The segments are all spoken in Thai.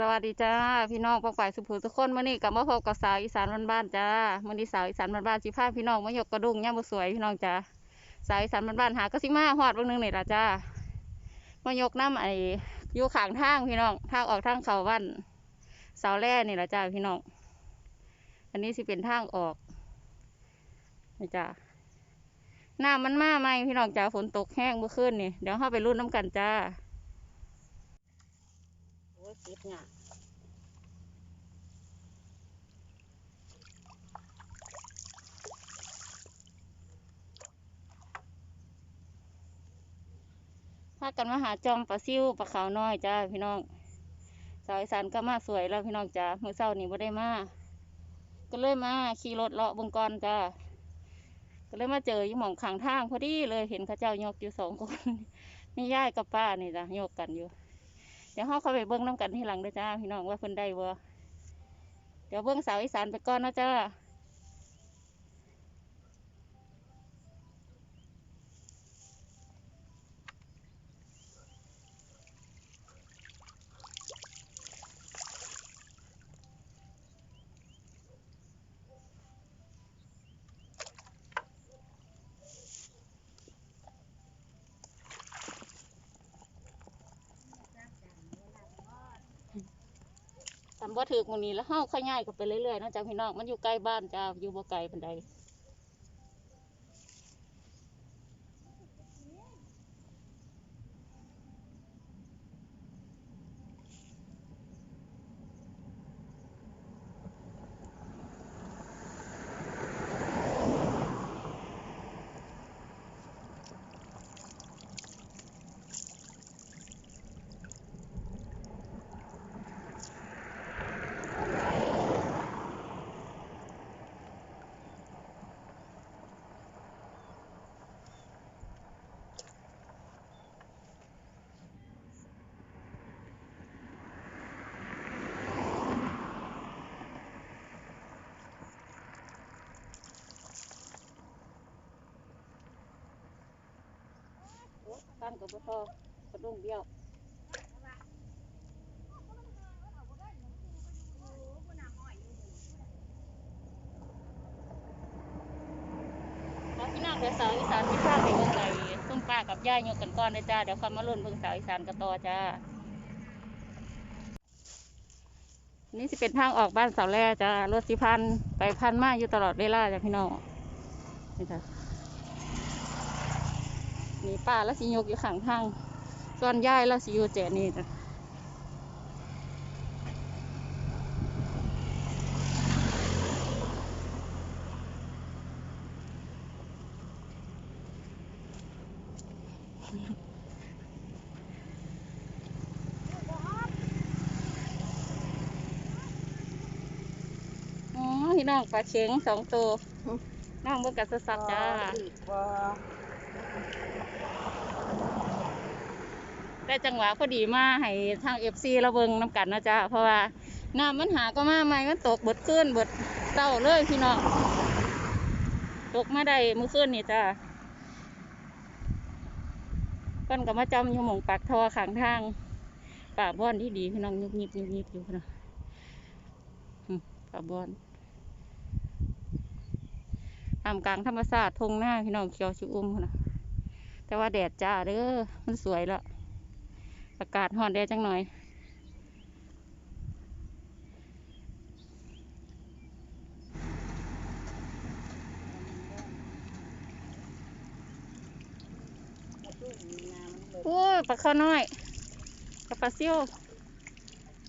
สวัสดีจ้าพี่น้องปองฝ่ายสุภูทุกคนมื่อนี้กลับมาพบกับสาวอีสานบ้านๆจ้ามื่อนี้สาวอีสานบ้านๆสิพาพี่น้องมายกกระดุงย่ามบ่สวยพี่น้องจ้าสาวอีสานบ้านๆหากระสิมาฮอดบางหนึงนี่ละจ้ามายกน้ำไอ้อยู่ขางทางพี่น้องทางออกทางเขาบ้านเสาแร่นี่ละจ้าพี่น้องอันนี้สิเป็นทางออกนี่จ้าน้ำมันมาไหมพี่น้องจ้าฝนตกแห้งเมื่อคืนนี่เดี๋ยวเข้าไปรุ่นน้ำกันจ้า ติดเนี่ยพากันมาหาจอมปลาซิวปลาขาวน้อยจ้าพี่น้องสาวอีสานก็มาสวยแล้วพี่น้องจ้าเมื่อเช้านี้บ่ได้มาก็เลยมาขี่รถเลาะบงกรจ้าก็เลยมาเจออยู่หม่องขางทางพอดีเลยเห็นข้าเจ้ายกอยู่สองคนนี่ย่ายกับป้านี่จ้ะยกกันอยู่ ดี๋ยวเขาเข้าไปเบิ้งน้ำกันที่หลังเด้อจ้าพี่น้องว่าเพิ่นได้บ่เดี๋ยวเบิ้งสาวอีสานไปก่อนนะจ้า บ่ถือหมองนี้แล้วเฮาขย่ายกันไปเรื่อยๆเนาะจ้าพี่น้องมันอยู่ใกล้บ้านจ้าอยู่บ่ไกลปานใด ตั้งกับบ่พอกระดุงเดียวมาพี่น้องเดี๋ยวสาวอีสานพี่ข้าไปเบิ่งไก่ส้มป้ากับย่ายยกกันก่อนเลยจ้า เดี๋ยวคำมาลุ่นเบิ่งสาวอีสานกันต่อจ้า นี่สิเป็นทางออกบ้านเสาแร่จ้ารถสิพันไปพันมาอยู่ตลอดเวลาจ้ะพี่น้องนี่จ้ะ นี่ป้าแล้วสิยกอยู่ข้างทางส่วนยายแล้วสิอยู่เจนี่จ้ะอ๋อพี่น้องปลาเข็งสองตัวน้องเบิ่งกันสักจ้า ได้จังหวะพอดีมาให้ทางเอฟซีราเบิงน้ำกันนะจ๊ะเพราะว่าน้ำมันหาก็มาใหม่มันตกเบิดขึ้นเบิดเต้าเลยพี่น้องตกมาได้มื่อคืนนี่จ้าก้นก็มาจำอยู่หมองปากทอขางทางป่าบอนที่ดีพี่น้องยุบยิบยุบยิบอยู่นะป่าบอนทำกลางธรรมศาสตร์ทงหน้าพี่น้องเขียวชิอุ้มนะ แต่ว่าแดดจ้าเด้อมันสวยแล้วอากาศห่อนแดดจังหน่อย โอ้ยปลาข้าวน้อยกับปลาซิว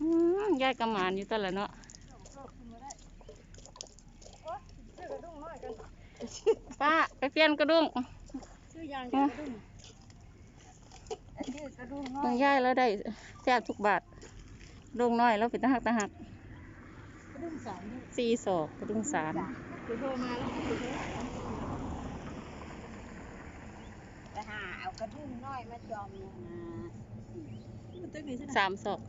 อืมยายกำหมานอยู่ตลอดเนาะป้าไปเปลี่ยนกระดุง บายงยายแล้วได้แซ่บทุกบาทกระดุงน้อยแล้วเป็นตะหักตะหักกระดุมสามนี่สี่ศอกกระดุงสามคือโทรมาแล้วคือโทรไปหาเอากระดุมน้อยมาจอมเนี่ยนะมันตึกนี่ใช่ไหมสามศอก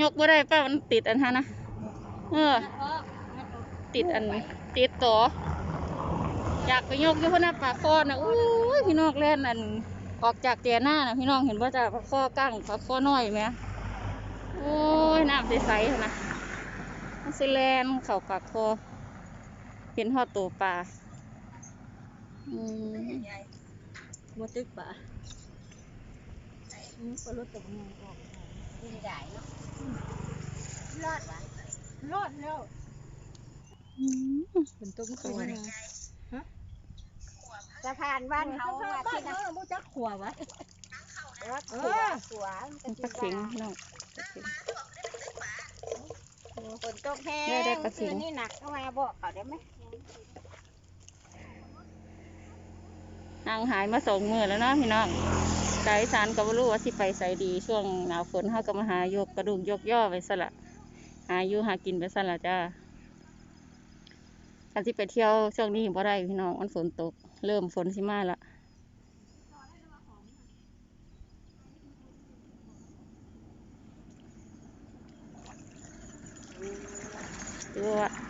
ยกบ่ได้ป้ามันติดอันฮะนะเออ ติดอันติดต่ออยากไปยกอยู่พนนะปลาคอนะอู้ย พี่น้องแล่นอันออกจากเตียหน้านะพี่น้องเห็นว่าจะปลาคอกั้งปลาคอน้อยไหมโอ้ยน้ใสๆหั่นนะมันสิแลนเข้าปากคอเห็นฮอดตัวปลาอืมบ่ตึกปะอืมปลาลดตกงออกดีได้เนาะรอดวะรอดแล้วอืมเป็นตุ้มขวดฮะ สะพานบ้านเฮาว่าที่นั่นบ่จักขววะเออขวมันปลาเข็งพี่น้องปลาเข็งฝนตกแห้ได้ได้งปลาเข็คืงนนี้หนักเข้ามาบอกเขาได้ไหมห่างหายมาสองมือแล้วเนาะพี่น้องสายสารก็บ่รู้ว่าสิไปใส่ดีช่วงหนาวฝนเฮาก็มาหายกกระดูกยกย่อไปซะละหาอยู่หากินไปซะละจ้าการที่ไปเที่ยวช่วงนี้บ่ได้พี่น้องมันฝนตก เริ่มฝนสิมาละตัวตัว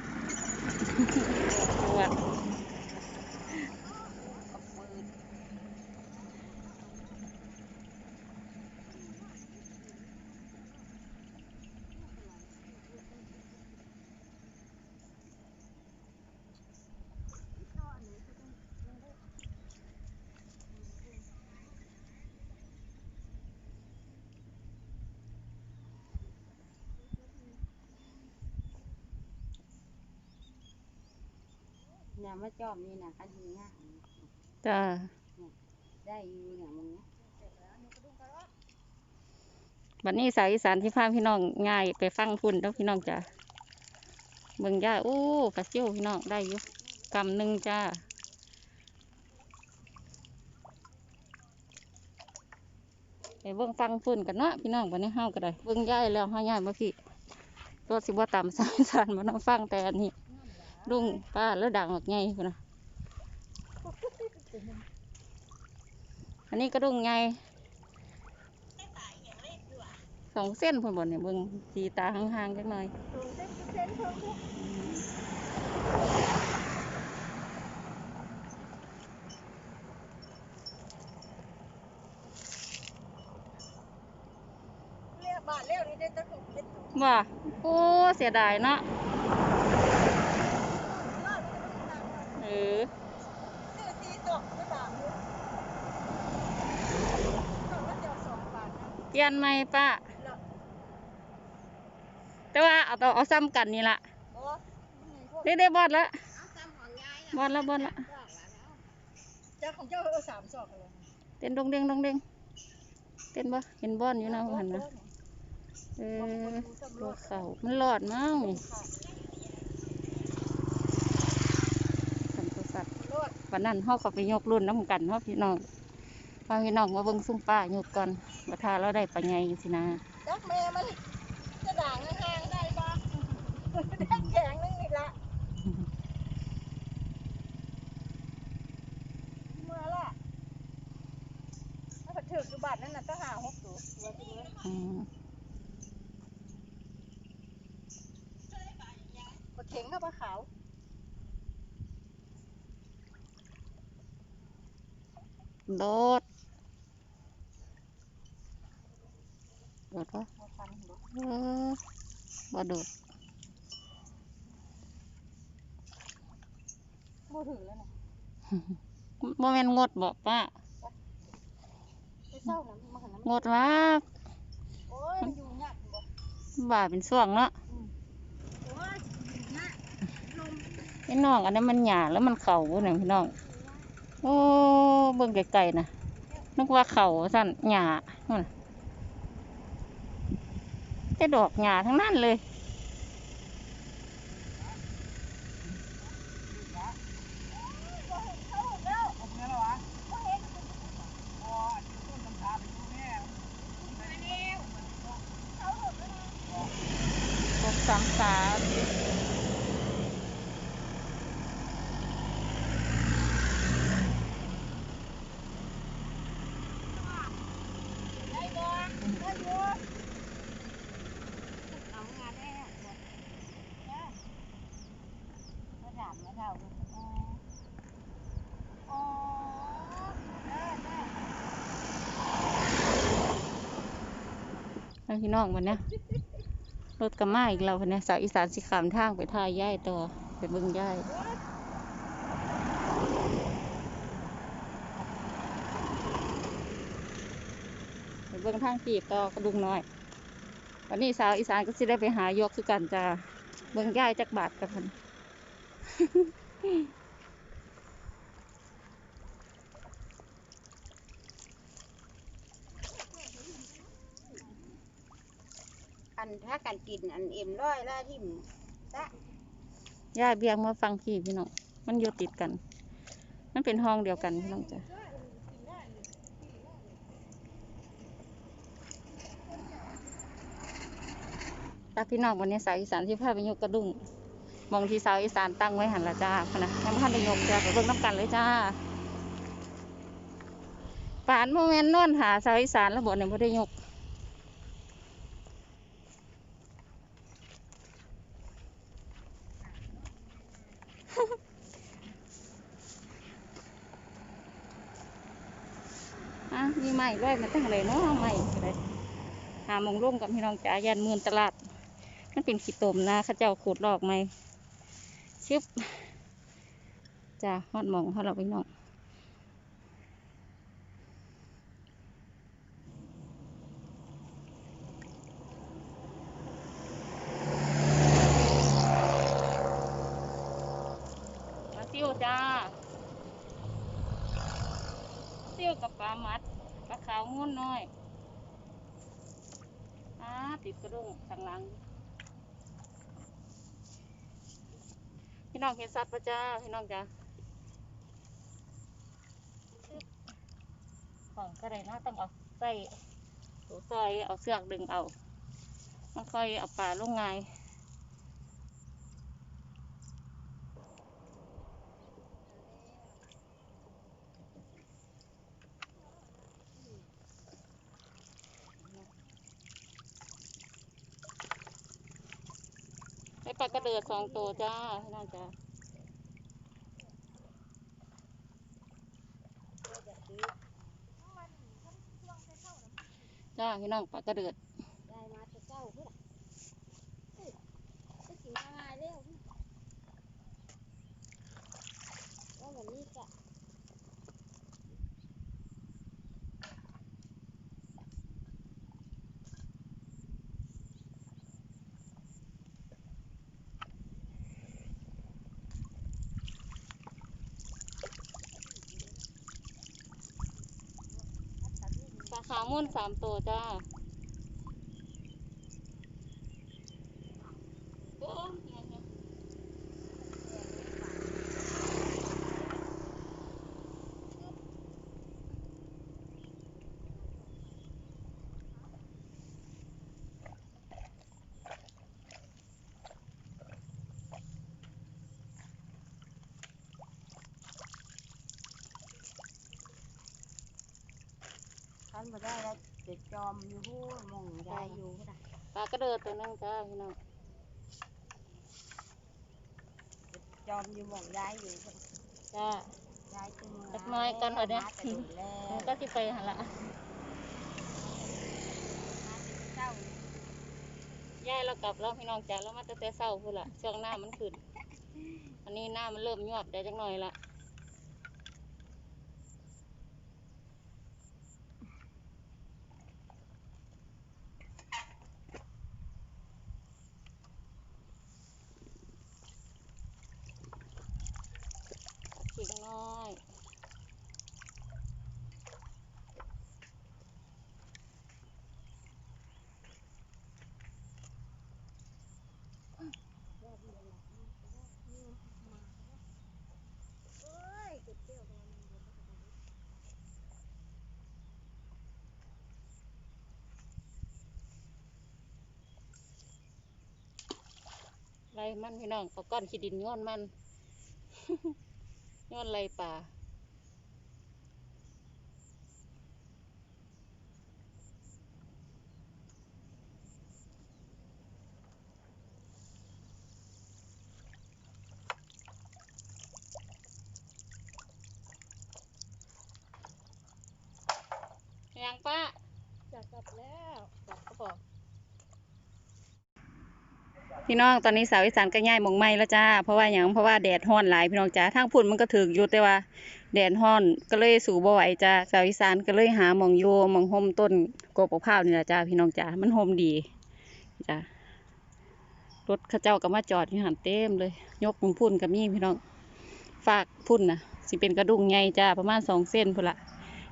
เนี่ยมาจอมนี่นะคันนี้ง่ายจ้าได้อยู่เนี่ยมึงเนี่ยวันนี้สายอีสานที่พาพี่น้องง่ายไปฟังพุ่นแล้วพี่น้องจ้าเบิ่งย่าโอ้ปลาซิวพี่น้องได้อยู่กำหนึ่งจ้าไปเบิ่งฟังพุ่นกันเนาะพี่น้องวันนี้เฮาก็ได้เบิ่งย่ายแล้วเฮาย่ายมาพี่รถสิบ่ต่ำสายอีสานมาน้องฟังแต่อันนี้ ลุงป้าแล้วดังออกไงพุ่นนะอันนี้ก็ดุงไงสองเส้นพุ่นบนเนี่ยเบิ่งสีตาห่างๆจักหน่อยเรียกบาทเรียกนี่ได้ตั้งหกเจ็ดตัวว่าโอ้เสียดายเนาะ เออซื้อตีตกไม่บาทเลยตกแล้วเดียวสองบาทนะเปลี่ยนไหมป้าแล้วแต่ว่าเอาเอาเอาซ้ำกันนี่ละโอ้นี่พวกได้ได้บอดละเอาตามของยายบอดละบอดละเจ้าของเจ้าเอาสามสอกเลยเต้นดงเด้งดงเด้งเต้นบ่เห็นบอลอยู่นะหันนะเออตัวเขามันหลอดมั้งสัมโทรศัพท์ รถ วันนั้นเขาเขาไปยกรุ่นน้ำกันเนาะพี่น้องพาพี่น้องมาเบิ่งซุ่มป้ายกก่อนว่าทาเราได้ปลาไงสินะจักแม่มันจะด่างห่างๆได้ปะแข็งแข็งนึงนี่ละเมื่อละถ้าผัดถึกอยู่บาทนั่นน่ะก็หาหกตัวตัวที่เลยอืมกดเข็งกับปลาขาว โดดโดดปะมาฟันหัวเออบ่โดดโมถือแล้วนะบ่แม่นงดบ่ป้าไปเศร้านะมาขนาดงนั้นดว่าโอ้ยมันอยู่ยากบ่บ่าเป็นช่วงเนาะโอ้ยอยู่ยากลมพี่น้องอันนั้นมันหยาแล้วมันเข่าบ่เนี่ยพี่น้อง โอ้เบิ่งไกลๆนะนึกว่าเขาสั่นหยานั่นแต่ดอกหยาทั้งนั้นเลย หกสามสาม ได้บ่ได้อยู่เอางานได้อะบ่เนี่ยก็ถามมาเท่ากันอ๋ออ๋อได้ได้ ให้ พี่น้องวันนี้รถกระมาอีกแล้วเนี่ยสาวอีสานสิขามทางไปท่าย่ายต่อไปเบิ่งย่ายไปเบิ่งทางขีบต่อกระดุงน้อย วันนี้สาวอีสานก็สิได้ไปหายกคือกันจ้าเบิ่งย่ายจักบาทกัน นอันถ้ากันกินอันเอ็มร้อยละทิมตะย่าเบียงมาฟังพี่พี่น้องมันอยู่ติดกัน มันเป็นห้องเดียวกันพี่น้องจ้ะตาพี่น้องวันนี้สาวอีสานที่พาไปยกกระดุงมองที่สาวอีสานตั้งไว้หันละจ้าพนะยังไม่ทันได้ยกจ้าไปเบิ่งน้ำกันเลยจ้าป่านโมเมนต์นอนหาสาวอีสานแล้วบ่เนี่ยไม่ได้ยก อะ มีใหม่ร้อยมาตั้งเลยเนาะไม่ก็ไรหาโมงร่วมกับพี่น้องจ๋ายันมือนตลาดนั่นเป็นขี้ตมนะข้าเจ้าขูดลอกไหมชึบจ้าฮอดมองฮอดเราพี่น้องมาซิวจ้า เตี้ยวกับปลามัดปลาขาวง้วนน้อยอ่าติด กระดุงข้างหลัง พี่น้องเห็นสัตว์ปะจ้าพี่น้องจ้าของก็ได้นะต้องเอาใส่ตัวซอยเอาเสือกดึงเอามันค่อยเอาปลาลงไงาย เปลากระเดือดสองตัวจ้าพี่น้องจ้าจ้าพี่น้องปลากระเดือดมาแต่เจ้าเพื่อจะกินง่ายเร็วว่าวันนี้กะ ปลา ขาวม่วนสามตัวจ้าโอ้ยเนี่ยเนี่ย ท่านมาได้แล้วเด็ดจอมอยู่หู้มองยายอยู่ก็ได้ปลากระเดือดตัวหนึงจ้าพี่น้องเด็ดจอมอยู่มองยายอยู่ก็ได้จ้ายายจึงมาจักหน่อยก่อนเถอะเนี่ยมาแต่ดุแล้มัวนก็สิไปหันละมาแต่เจ้าย่ายเรากลับแล้วพี่น้องจ้าเรามาแต่แต่เศร้าพูดละช่วงหน้ามันขึ้นอันนี้หน้ามันเริ่มยวบได้จักหน่อยละขิงน้อย เอ้ยเก็บเตี้ยวมามันเดี๋ยวมันจะได้ ไรมันพี่น้องเอาก้อนขี้ดินย้อนมันย้อนไรป่ายังป้า จะกลับแล้ว บอกก็บอก พี่น้องตอนนี้สาวอีสานก็ย้ายมองไม้แล้วจ้าเพราะว่าอย่างเพราะว่าแดดฮ้อนหลายพี่น้องจ้าทางพุ่นมันก็ถึกอยู่แต่ว่า แดดฮ้อนก็เลยสู่บ่ไหวจ้าสาวอีสานก็เลยหามองโยมองห่มต้นโกบข้าวนี่แหละจ้าพี่น้องจ้ามันห่มดีจ้ารถข้าเจ้าก็มาจอดอยู่หันเต็มเลย ยกหมองพุ่นกับมีพี่น้องฝากพุ่นนะสิเป็นกระดุงใหญ่จ้าประมาณสองเส้นพุ่นละ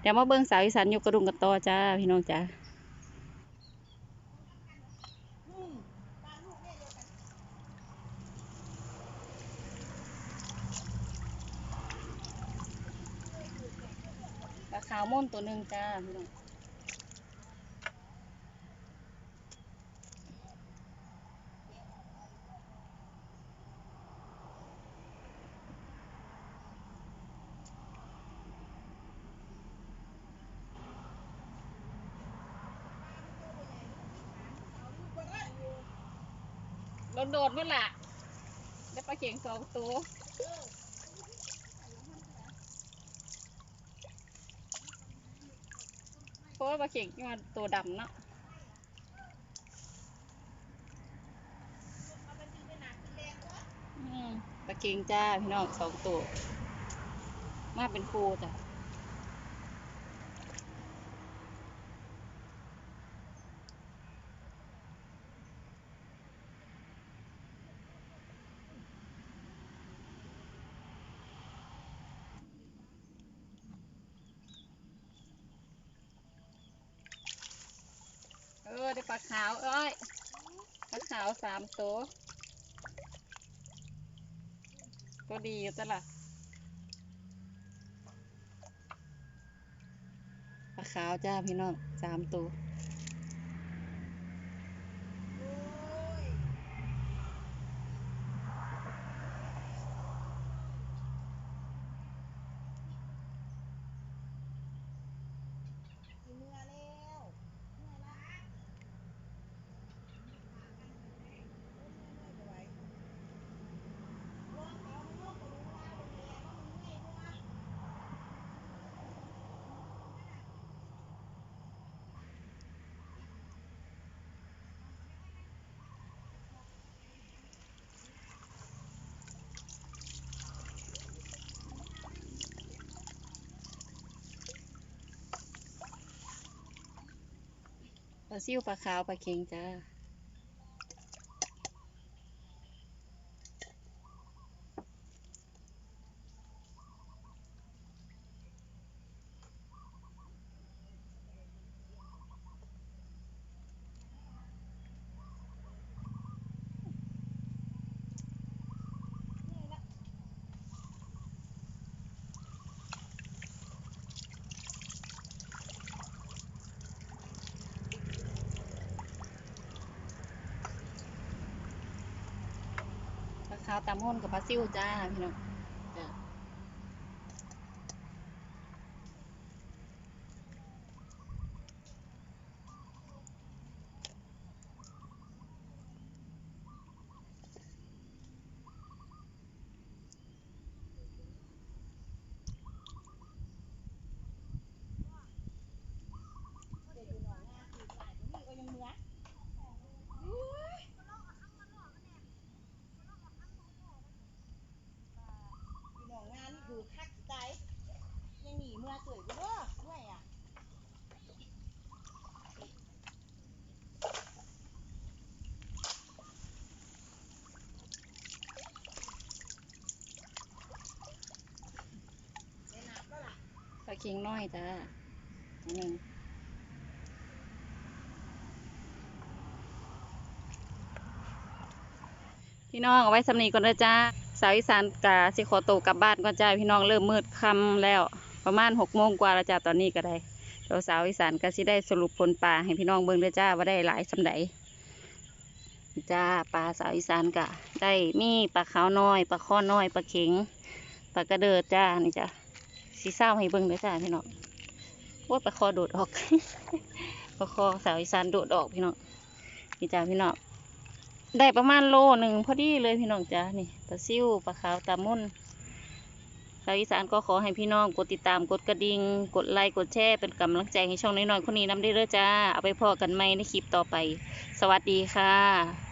เดี๋ยวมาเบิ่งสาวอีสานยกกระดุงกันต่อจ้าพี่น้องจ้าาขาวม่นตัวหนึ่งจ้าพี่น้องโดดโดดๆมันล่ะ ได้ปลาเข่งสองตัวเพ ราะว่าปลาเข่งมันตัวดำเนาะอืมปลาเก่งจ้าพี่น้องสองตัว มาเป็นครูจ้ะ เออได้ปลาขาวเอ้ยปลาขาวสามตัวตัวดีอยู่จ้ะล่ะปลาขาวจ้าพี่น้องสามตัว เมื่อแล้วเมื่อละ ปลาซิ่วปลาขาวปลาเค็งจ้าาขาวตามห้นกับปลาซิวจ้าพี่น้องจ้าพี่น้องือคักใจยังหนีเมื่อสวยกูเด้อเมื่อยอะปลาเค็งน้อยจ้าอันหนึ่งพี่น้องเอาไว้สำนีก่อนนะจ้า สาวอีสานกาสิขอตัวกลับบ้านก่อนจ้าพี่น้องเริ่มมืดค่ำแล้ว ประมาณหกโมงกว่าแล้วจ้าตอนนี้ก็ได้เดี๋ยวสาวอีสานก็สิได้สรุปผลปลาให้พี่น้องเบิ่งเด้อจ้าว่าได้หลายสำใดจ้าปลาสาวอีสานกะได้มีปลาขาวน้อยปลาข้อน้อยปลาเข็งปลากระเดิดจ้านี่จ้าสีเศร้าให้เบิ่งเด้อจ้าพี่น้องว่าปลาคอโดดออกปลาคอสาวอีสานโดดออกพี่น้องนี่จ้าพี่น้องได้ประมาณโลหนึ่งพอดีเลยพี่น้องจ้านี่ ปลาซิวปลาขาวตามุ่นชาวอีสานก็ขอให้พี่น้องกดติดตามกดกระดิ่งกดไลค์กดแชร์เป็นกำลังใจให้ช่องน้อยๆคนนี้น้ำได้เด้อจ้า เอาไปพอกันไหมในคลิปต่อไป สวัสดีค่ะ